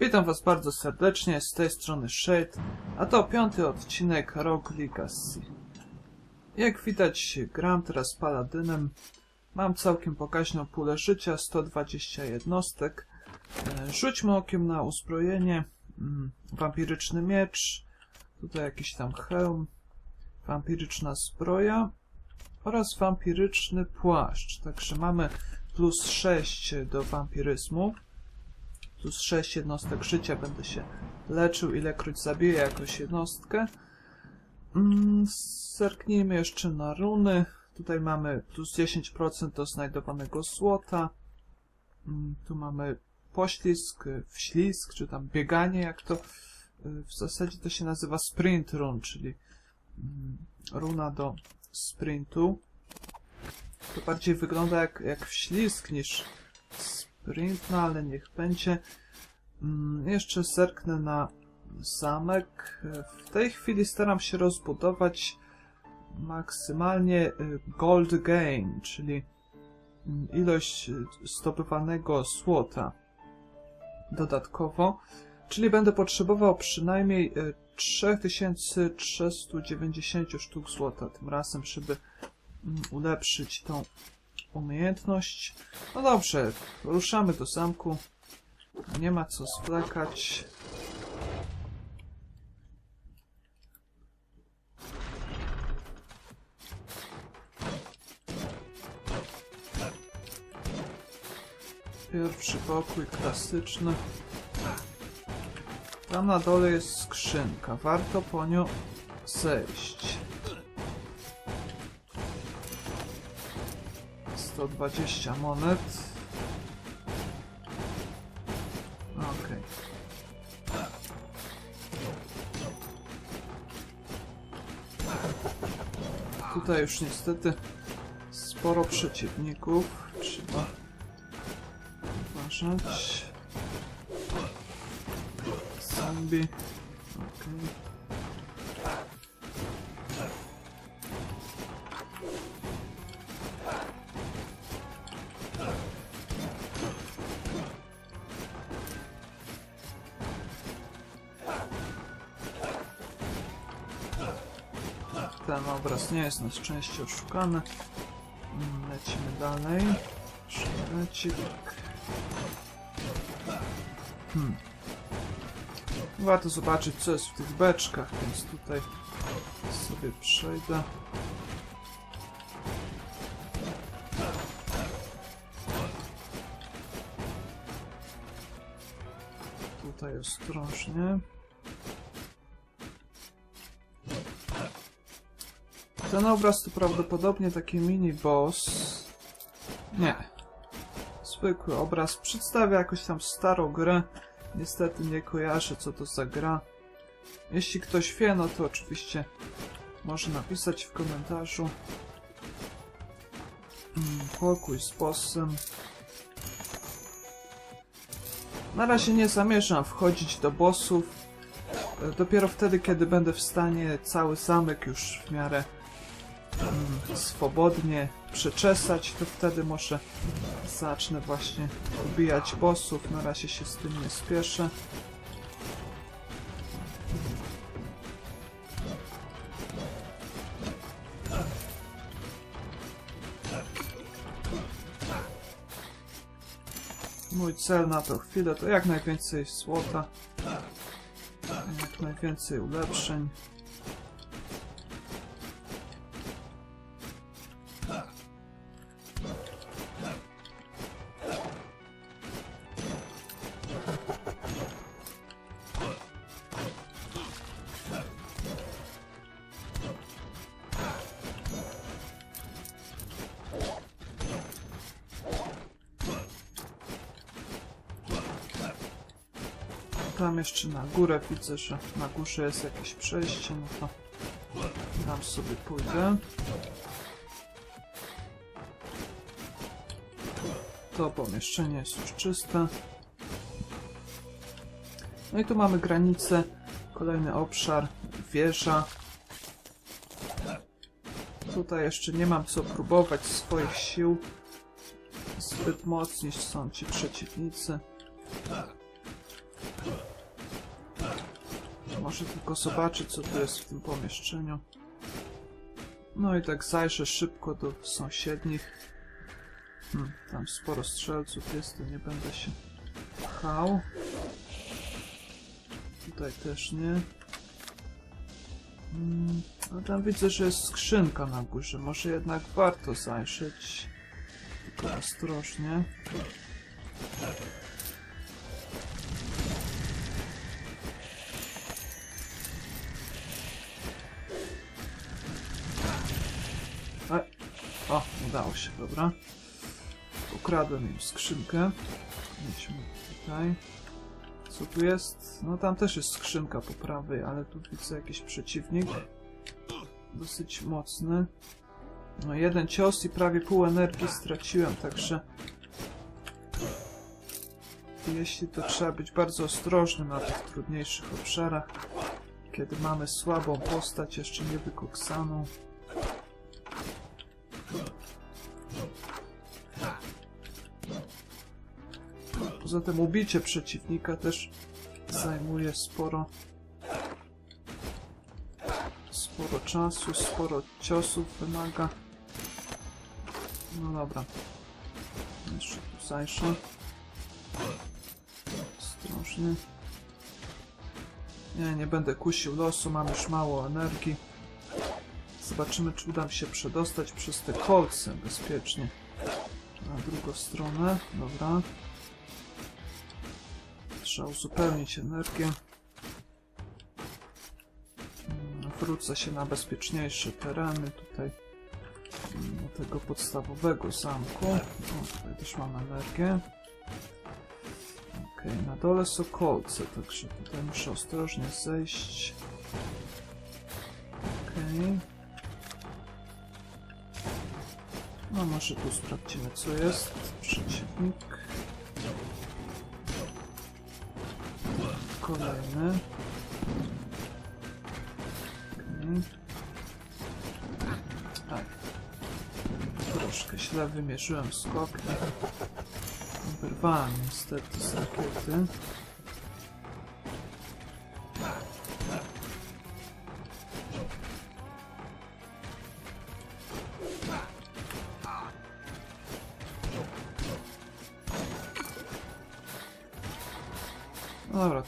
Witam was bardzo serdecznie, z tej strony Shade, a to piąty odcinek Rogue Legacy. Jak widać, gram teraz paladynem. Mam całkiem pokaźną pulę życia, 120 jednostek. E, Rzućmy okiem na uzbrojenie. Mm, Wampiryczny miecz, tutaj jakiś tam hełm, wampiryczna zbroja oraz wampiryczny płaszcz. Także mamy plus 6 do wampiryzmu plus 6 jednostek życia będę się leczył, ilekroć zabiję jakąś jednostkę. Mm, zerknijmy jeszcze na runy. Tutaj mamy plus 10% do znajdowanego złota. Mm, tu mamy poślizg, wślizg, czy tam bieganie, jak to y, w zasadzie to się nazywa sprint run, czyli mm, runa do sprintu. To bardziej wygląda jak, jak wślizg niż sprint, no ale niech będzie. Mm, jeszcze zerknę na zamek. W tej chwili staram się rozbudować maksymalnie y, gold gain, czyli mm, ilość y, zdobywanego złota dodatkowo. Czyli będę potrzebował przynajmniej y, 3390 sztuk złota tym razem, żeby mm, ulepszyć tą umiejętność. No dobrze, ruszamy do zamku. Nie ma co zwlekać. Pierwszy pokój klasyczny. Tam na dole jest skrzynka. Warto po nią zejść. 120 monet. Okej. Tutaj już niestety sporo przeciwników. Trzeba uważać. Zombie. Okej. Ten nie jest na szczęście oszukany. Mm, Lecimy dalej. Szkilecik. Hmm. Warto zobaczyć co jest w tych beczkach, więc tutaj sobie przejdę. Tutaj ostrożnie. Ten obraz to prawdopodobnie taki mini boss. Nie. Zwykły obraz. Przedstawia jakąś tam starą grę. Niestety nie kojarzę co to za gra. Jeśli ktoś wie, no to oczywiście może napisać w komentarzu. Mm, Pokój z bossem. Na razie nie zamierzam wchodzić do bossów. E, Dopiero wtedy, kiedy będę w stanie cały zamek już w miarę swobodnie przeczesać, to wtedy może zacznę właśnie ubijać bossów. Na razie się z tym nie spieszę. Mój cel na tą chwilę to jak najwięcej złota, jak najwięcej ulepszeń. Jeszcze na górę widzę, że na górze jest jakieś przejście, no to tam sobie pójdę. To pomieszczenie jest już czyste. No i tu mamy granicę, kolejny obszar, wieża. Tutaj jeszcze nie mam co próbować swoich sił. Zbyt mocni są ci przeciwnicy. Może tylko zobaczyć, co tu jest w tym pomieszczeniu. No i tak zajrzę szybko do sąsiednich. Hmm, tam sporo strzelców jest, to nie będę się pchał. Tutaj też nie. Mm, no tam widzę, że jest skrzynka na górze. Może jednak warto zajrzeć. Tylko ostrożnie. Udało się, dobra. Ukradłem im skrzynkę. Idźmy tutaj. Co tu jest? No tam też jest skrzynka po prawej, ale tu widzę jakiś przeciwnik. Dosyć mocny. No jeden cios i prawie pół energii straciłem, także... Jeśli to trzeba być bardzo ostrożnym na tych trudniejszych obszarach, kiedy mamy słabą postać, jeszcze nie Poza tym ubicie przeciwnika też zajmuje sporo sporo czasu, sporo ciosów wymaga. No dobra. Jeszcze tu zajrzę. Ostrożnie. Nie, nie będę kusił losu, mam już mało energii. Zobaczymy, czy uda mi się przedostać przez te kolce bezpiecznie. Na drugą stronę, dobra. Trzeba uzupełnić energię. Mm, Wrócę się na bezpieczniejsze tereny tutaj mm, do tego podstawowego zamku. O, tutaj też mam energię. Okej, na dole są kolce, także tutaj muszę ostrożnie zejść. Okej. No może tu sprawdzimy co jest. Przeciwnik. Kolejny. Okej. Tak. Troszkę źle wymierzyłem skok. Wyrwałem niestety z rakiety.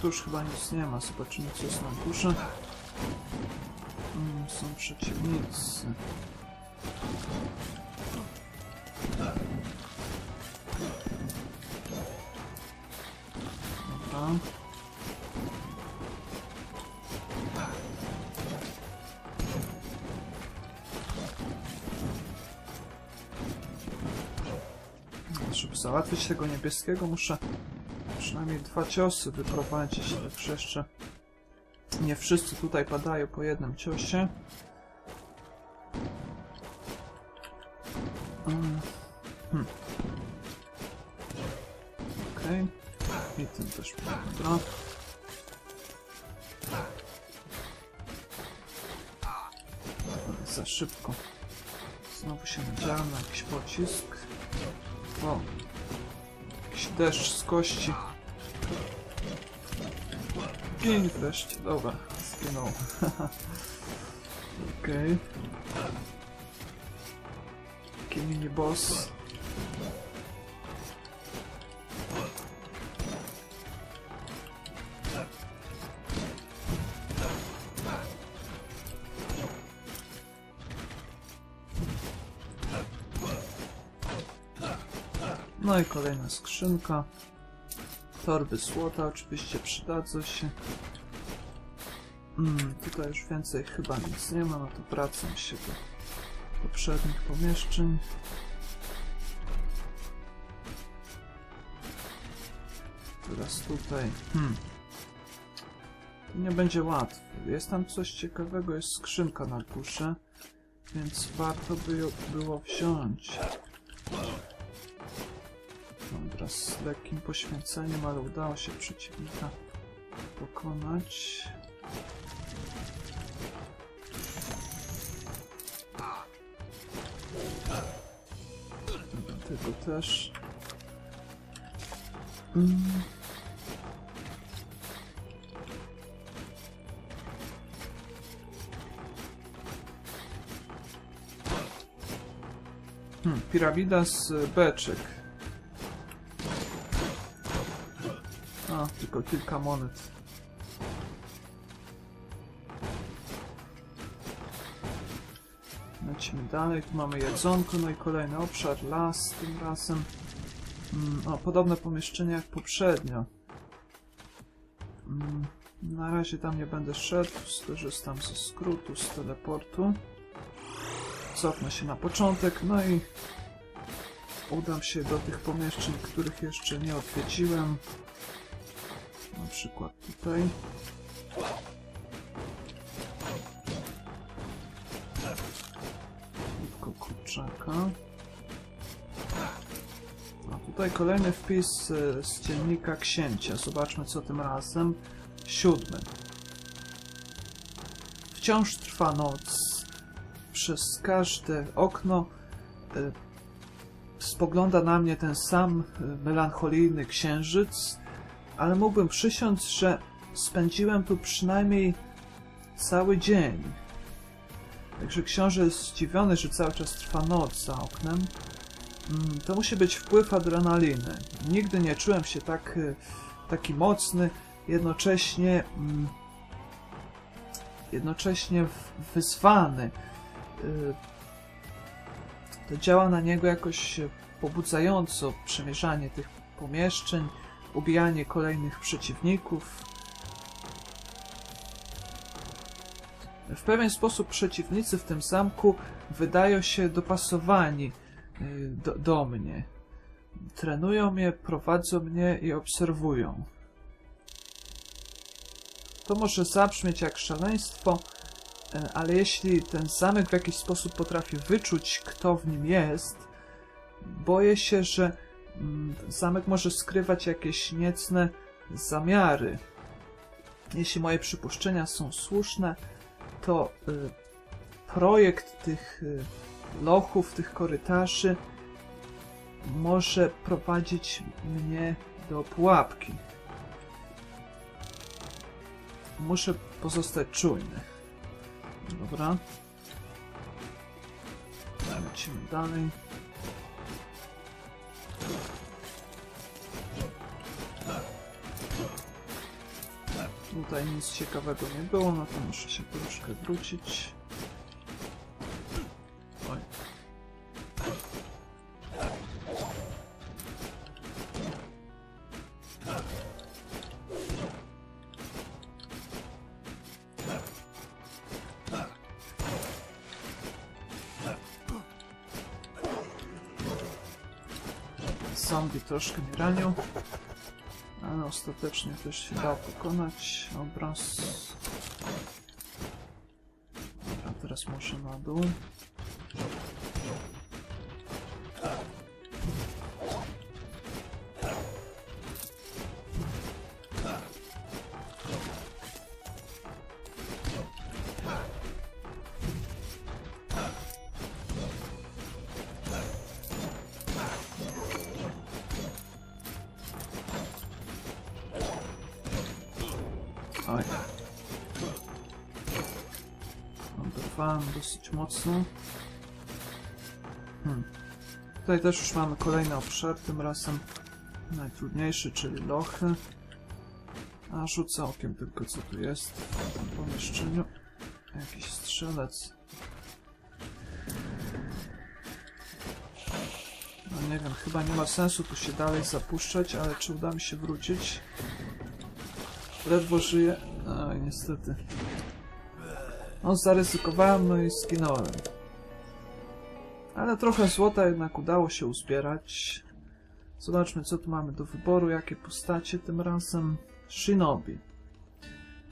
Tu już chyba nic nie ma. Zobaczymy co jest na górze. Mm, są przeciwnicy. Dobra. Żeby załatwić tego niebieskiego muszę przynajmniej dwa ciosy wyprowadzić, także jeszcze nie wszyscy tutaj padają po jednym ciosie. Mm, Hmm. Okej. I ten też dobra. Za szybko. Znowu się nadziałem na jakiś pocisk. O, Jakiś deszcz z kości. Gin wreszcie, dobra, zginął. Okej. Taki mini boss. No i kolejna skrzynka. Torby złota oczywiście przydadzą się. Mm, tutaj już więcej chyba nic nie ma, no to wracam się do poprzednich pomieszczeń. Teraz tutaj. Hmm. Nie będzie łatwo. Jest tam coś ciekawego, jest skrzynka na górze, więc warto by ją było wziąć. Teraz z lekkim poświęceniem, ale udało się przeciwnika pokonać. Tego też. Mm. Hmm, hmm piramida z e, beczek. A, tylko kilka monet. Lecimy dalej, tu mamy jedzonko, no i kolejny obszar, las tym razem. Mm, o, podobne pomieszczenie jak poprzednio. Mm, na razie tam nie będę szedł, skorzystam ze skrótu, z teleportu. Cofnę się na początek, no i udam się do tych pomieszczeń, których jeszcze nie odwiedziłem. Na przykład tutaj. Tylko kurczaka. A tutaj kolejny wpis z dziennika księcia. Zobaczmy co tym razem. Siódmy. Wciąż trwa noc. Przez każde okno e, spogląda na mnie ten sam e, melancholijny księżyc, ale mógłbym przysiąc, że spędziłem tu przynajmniej cały dzień. Także książę jest zdziwiony, że cały czas trwa noc za oknem. Mm, To musi być wpływ adrenaliny. Nigdy nie czułem się tak, y, taki mocny, jednocześnie mm, jednocześnie wyzwany. Y, To działa na niego jakoś y, pobudzająco przemierzanie tych pomieszczeń, ubijanie kolejnych przeciwników. W pewien sposób przeciwnicy w tym zamku wydają się dopasowani y, do, do mnie. Trenują mnie, prowadzą mnie i obserwują. To może zabrzmieć jak szaleństwo, y, ale jeśli ten zamek w jakiś sposób potrafi wyczuć, kto w nim jest, boję się, że zamek może skrywać jakieś niecne zamiary. Jeśli moje przypuszczenia są słuszne, to y, projekt tych y, lochów, tych korytarzy może prowadzić mnie do pułapki. Muszę pozostać czujny. Dobra. Lecimy dalej. Tutaj nic ciekawego nie było, no to muszę się troszkę wrócić. Troszkę mnie ranił. Ale ostatecznie też się dał pokonać obraz. Teraz muszę na dół. Oj. Oberwałem dosyć mocno. Hmm. Tutaj też już mamy kolejny obszar, tym razem najtrudniejszy, czyli lochy. A rzucę okiem tylko co tu jest w tym pomieszczeniu. Jakiś strzelec. No nie wiem, chyba nie ma sensu tu się dalej zapuszczać, ale czy uda mi się wrócić? Ledwo żyję. Oj, niestety. No, zaryzykowałem, no i zginąłem. Ale trochę złota jednak udało się uzbierać. Zobaczmy, co tu mamy do wyboru, jakie postacie tym razem. Shinobi.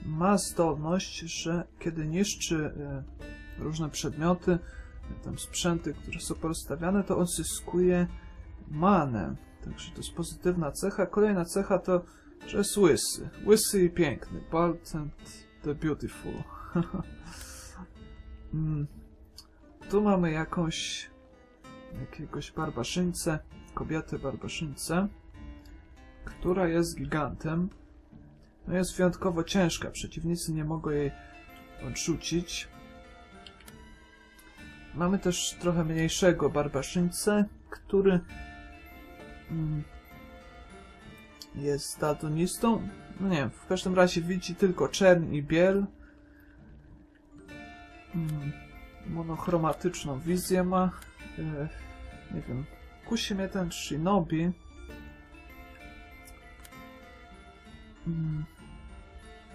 Ma zdolność, że kiedy niszczy e, różne przedmioty, tam sprzęty, które są porozstawiane, to on zyskuje manę. Także to jest pozytywna cecha. Kolejna cecha to że jest łysy. Łysy i piękny. Bald and the beautiful. mm. Tu mamy jakąś jakiegoś barbarzyńcę, kobietę barbarzyńcę, która jest gigantem. No jest wyjątkowo ciężka. Przeciwnicy nie mogą jej odrzucić. mamy też trochę mniejszego barbarzyńcę, który mm, jest daltonistą. No nie wiem, w każdym razie widzi tylko czerń i biel. Mm, monochromatyczną wizję ma. E, nie wiem, kusi mnie ten Shinobi. Mm,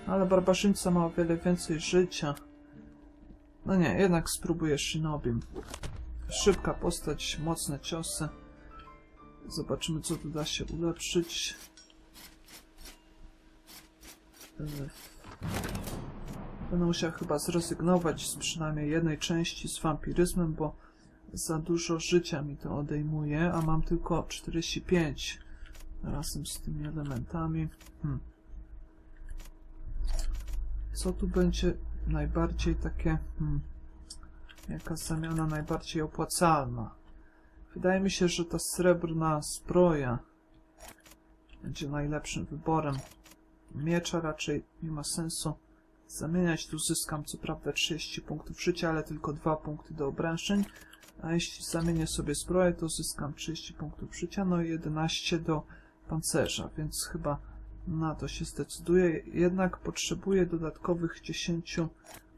ale barbarzyńca ma o wiele więcej życia. No nie, jednak spróbuję Shinobim. Szybka postać, mocne ciosy. Zobaczymy, co tu da się ulepszyć. Yy. Będę musiał chyba zrezygnować z przynajmniej jednej części z wampiryzmem, bo za dużo życia mi to odejmuje, a mam tylko 45 razem z tymi elementami. Hmm. Co tu będzie najbardziej takie... Hmm, jaka zamiana najbardziej opłacalna? Wydaje mi się, że ta srebrna zbroja będzie najlepszym wyborem. Miecza raczej nie ma sensu zamieniać. Tu zyskam co prawda 30 punktów życia, ale tylko 2 punkty do obrażeń. A jeśli zamienię sobie zbroję, to zyskam 30 punktów życia, no i 11 do pancerza, więc chyba na to się zdecyduję. Jednak potrzebuję dodatkowych 10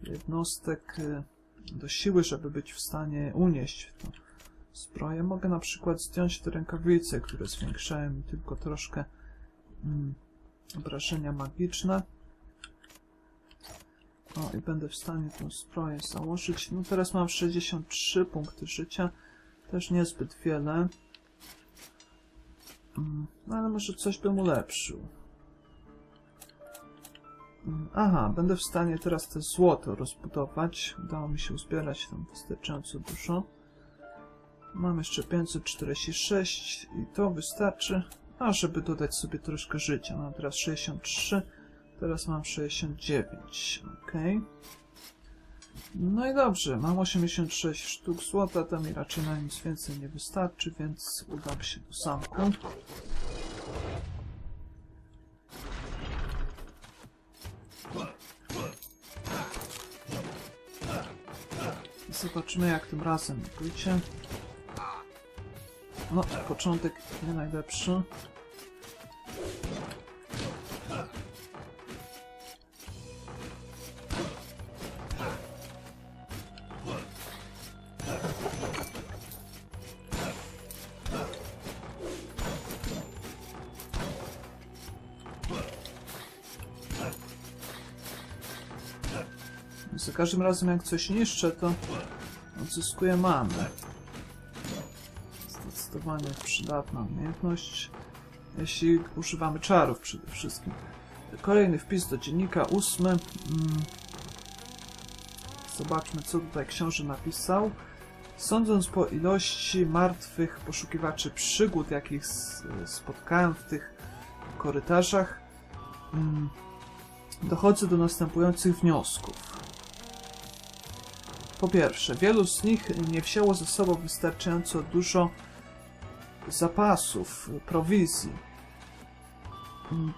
jednostek y, do siły, żeby być w stanie unieść to zbroję. Mogę na przykład zdjąć te rękawice, które zwiększają mi tylko troszkę mm, obrażenia magiczne. O, i będę w stanie tę zbroję założyć. No teraz mam 63 punkty życia. Też niezbyt wiele. Mm, no ale może coś bym ulepszył. Mm, aha, będę w stanie teraz te złoto rozbudować. Udało mi się uzbierać tam wystarczająco dużo. Mam jeszcze 546 i to wystarczy, a żeby dodać sobie troszkę życia. Mam teraz 63, teraz mam 69, ok. No i dobrze, mam 86 sztuk złota, to mi raczej na nic więcej nie wystarczy, więc udam się do zamku. Zobaczymy jak tym razem pójdzie. No, początek nie najlepszy. Każdym razem jak coś niszczę, to odzyskuję manę. Zdecydowanie przydatna umiejętność, jeśli używamy czarów przede wszystkim. Kolejny wpis do dziennika, ósmy. Mm. Zobaczmy, co tutaj książę napisał. Sądząc po ilości martwych poszukiwaczy przygód, jakich spotkałem w tych korytarzach, mm, dochodzę do następujących wniosków. Po pierwsze, wielu z nich nie wzięło ze sobą wystarczająco dużo zapasów, prowizji.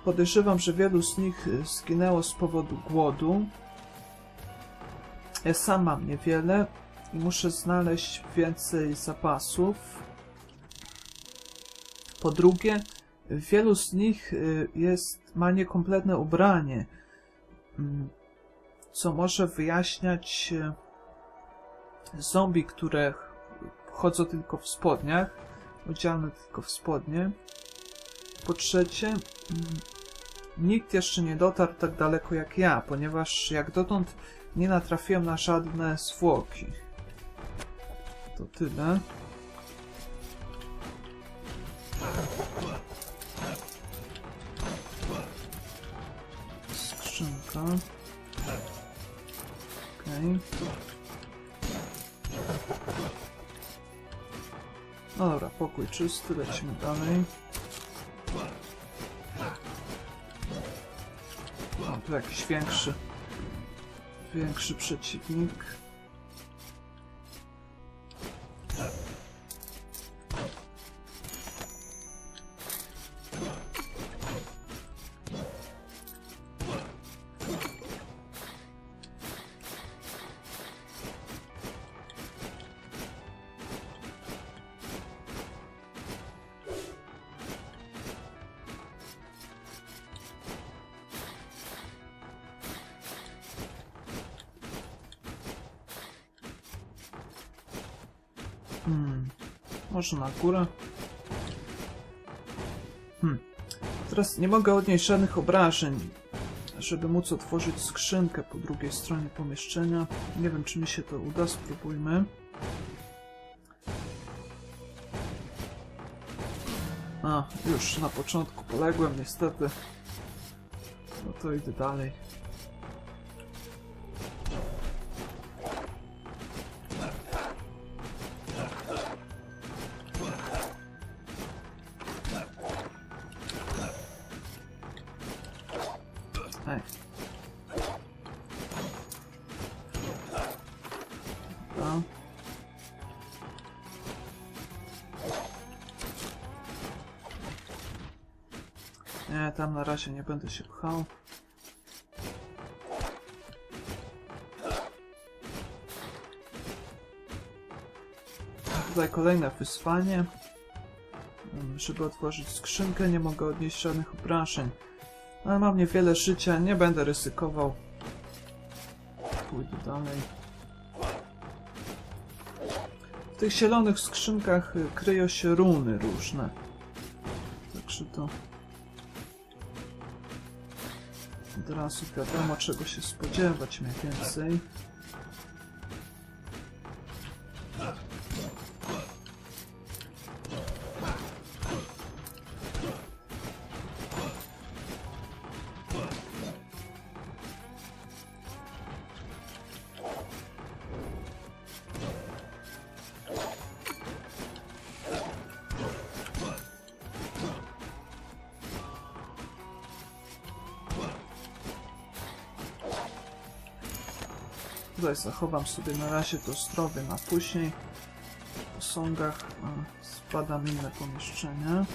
Podejrzewam, że wielu z nich zginęło z powodu głodu. Ja sam mam niewiele i muszę znaleźć więcej zapasów. Po drugie, wielu z nich y, jest, ma niekompletne ubranie, mm, co może wyjaśniać y, zombie, które chodzą tylko w spodniach, odziane tylko w spodnie. Po trzecie, mm, nikt jeszcze nie dotarł tak daleko jak ja, ponieważ jak dotąd nie natrafiłem na żadne zwłoki. To tyle. Czysty, lecimy dalej. O, tu jakiś większy, większy przeciwnik. Hmm. Może na górę? Hmm. Teraz nie mogę odnieść żadnych obrażeń. Żeby móc otworzyć skrzynkę po drugiej stronie pomieszczenia. Nie wiem, czy mi się to uda. Spróbujmy. A, już na początku poległem, niestety. No to idę dalej. Tam na razie nie będę się pchał. Tutaj kolejne wyzwanie. Mm, Żeby otworzyć skrzynkę, nie mogę odnieść żadnych obrażeń. Ale mam niewiele życia, nie będę ryzykował. Pójdę dalej. W tych zielonych skrzynkach y, kryją się runy różne. Także to... Od razu wiadomo czego się spodziewać mniej więcej. Tutaj zachowam sobie na razie to zdrowie na później. W posągach spadam inne pomieszczenie.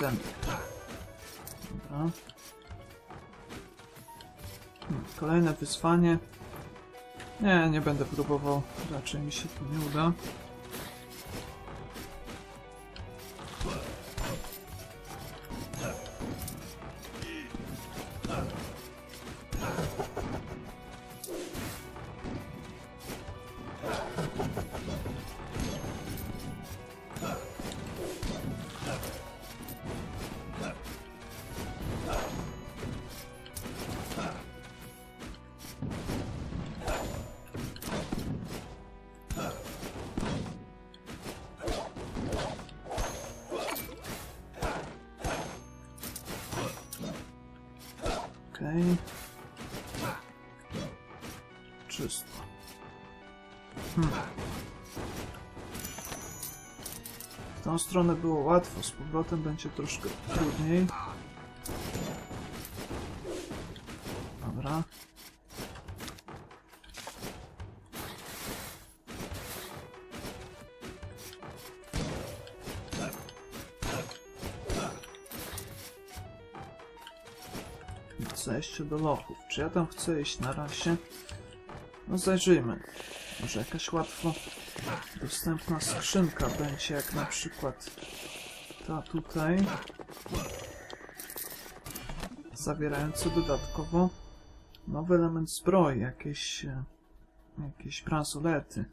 Dobra. Hmm, Kolejne wyzwanie. Nie, nie będę próbował. Raczej mi się to nie uda. Okej. Czysto. Hmm. W tą stronę było łatwo, z powrotem będzie troszkę trudniej. Do lochów. Czy ja tam chcę iść na razie? No zajrzyjmy. Może jakaś łatwo dostępna skrzynka będzie, jak na przykład ta tutaj. Zawierający dodatkowo nowy element zbroi, jakieś, e, jakieś bransolety,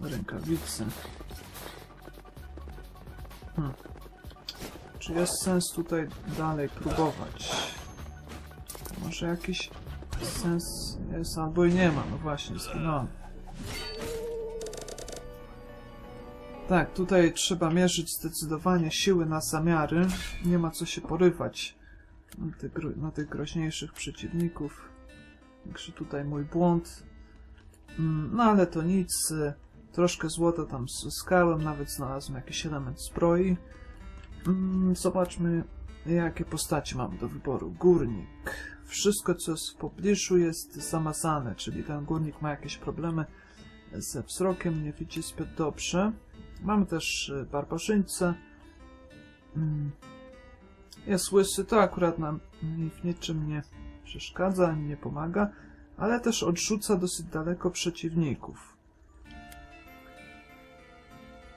rękawice. Hmm. Czy jest sens tutaj dalej próbować? Może jakiś sens jest albo i nie ma. No właśnie, zginąłem. Tak, tutaj trzeba mierzyć zdecydowanie siły na zamiary. Nie ma co się porywać na tych, na tych groźniejszych przeciwników. Także tutaj mój błąd. Mm, No ale to nic. y, Troszkę złota tam zyskałem, nawet znalazłem jakiś element zbroi. Mm, Zobaczmy, jakie postacie mam do wyboru. Górnik. Wszystko, co jest w pobliżu, jest zamazane, czyli ten górnik ma jakieś problemy ze wzrokiem, nie widzi zbyt dobrze. Mamy też y, barbarzyńcę. Mm. Jest łysy, to akurat nam w niczym nie przeszkadza nie pomaga, ale też odrzuca dosyć daleko przeciwników.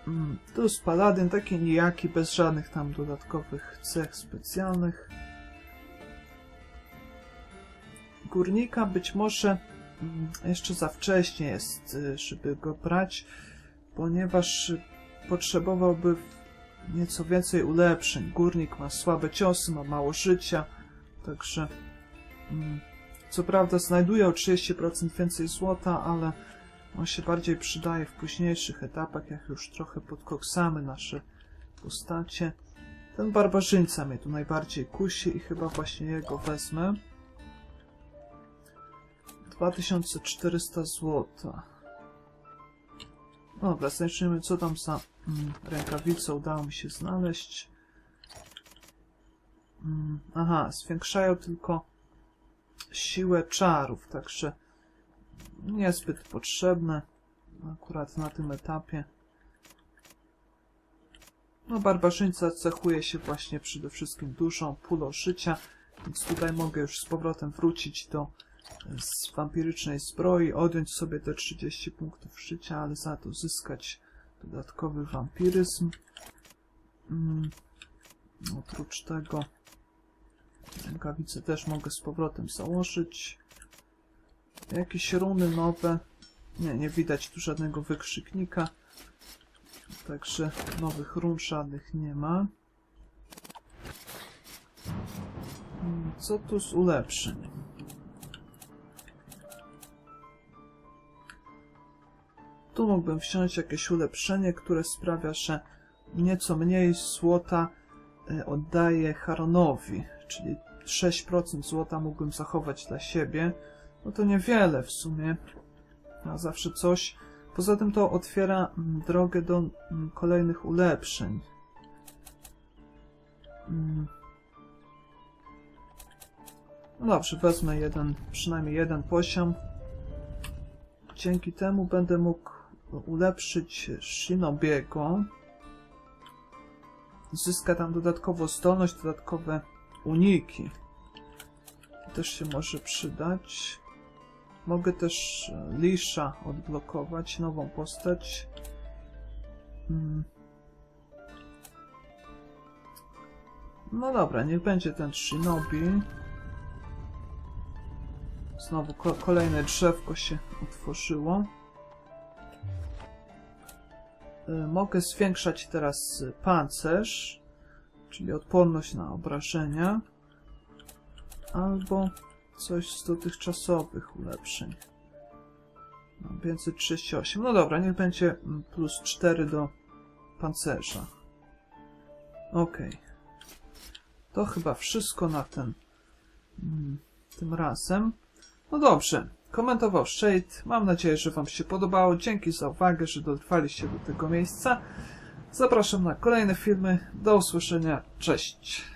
Mm, Tu jest paladyn, taki nijaki, bez żadnych tam dodatkowych cech specjalnych. Górnika być może mm, jeszcze za wcześnie jest, y, żeby go brać, ponieważ potrzebowałby nieco więcej ulepszeń. Górnik ma słabe ciosy, ma mało życia, także mm, co prawda znajduje o 30% więcej złota, ale on się bardziej przydaje w późniejszych etapach, jak już trochę podkoksamy nasze postacie. Ten barbarzyńca mnie tu najbardziej kusi i chyba właśnie jego wezmę. 2400 złota. Dobra, zobaczymy co tam za mm, rękawice udało mi się znaleźć. Mm, aha, zwiększają tylko siłę czarów, także niezbyt potrzebne akurat na tym etapie. No, barbarzyńca cechuje się właśnie przede wszystkim dużą pulą życia, więc tutaj mogę już z powrotem wrócić do z wampirycznej zbroi, odjąć sobie te 30 punktów życia, ale za to zyskać dodatkowy wampiryzm. Mm. Oprócz tego rękawice też mogę z powrotem założyć. Jakieś runy nowe. Nie, nie widać tu żadnego wykrzyknika. Także nowych run żadnych nie ma. Hmm, Co tu z ulepszeń? Tu mógłbym wziąć jakieś ulepszenie, które sprawia, że nieco mniej złota e, oddaję Haronowi, czyli 6% złota mógłbym zachować dla siebie. No to niewiele w sumie, a zawsze coś. Poza tym to otwiera mm, drogę do mm, kolejnych ulepszeń. Mm. No dobrze, wezmę jeden, przynajmniej jeden poziom. Dzięki temu będę mógł ulepszyć Shinobiego. Zyska tam dodatkowo zdolność, dodatkowe uniki. To też się może przydać. Mogę też e, Lisza odblokować, nową postać. Mm. No dobra, niech będzie ten Shinobi. Znowu ko kolejne drzewko się utworzyło. Y, Mogę zwiększać teraz pancerz, czyli odporność na obrażenia, albo coś z dotychczasowych ulepszeń. Mam 538. No dobra, niech będzie mm, plus 4 do pancerza. Ok. To chyba wszystko na ten mm, tym razem. No dobrze. Komentował Shade. Mam nadzieję, że Wam się podobało. Dzięki za uwagę, że dotrwaliście do tego miejsca. Zapraszam na kolejne filmy. Do usłyszenia. Cześć.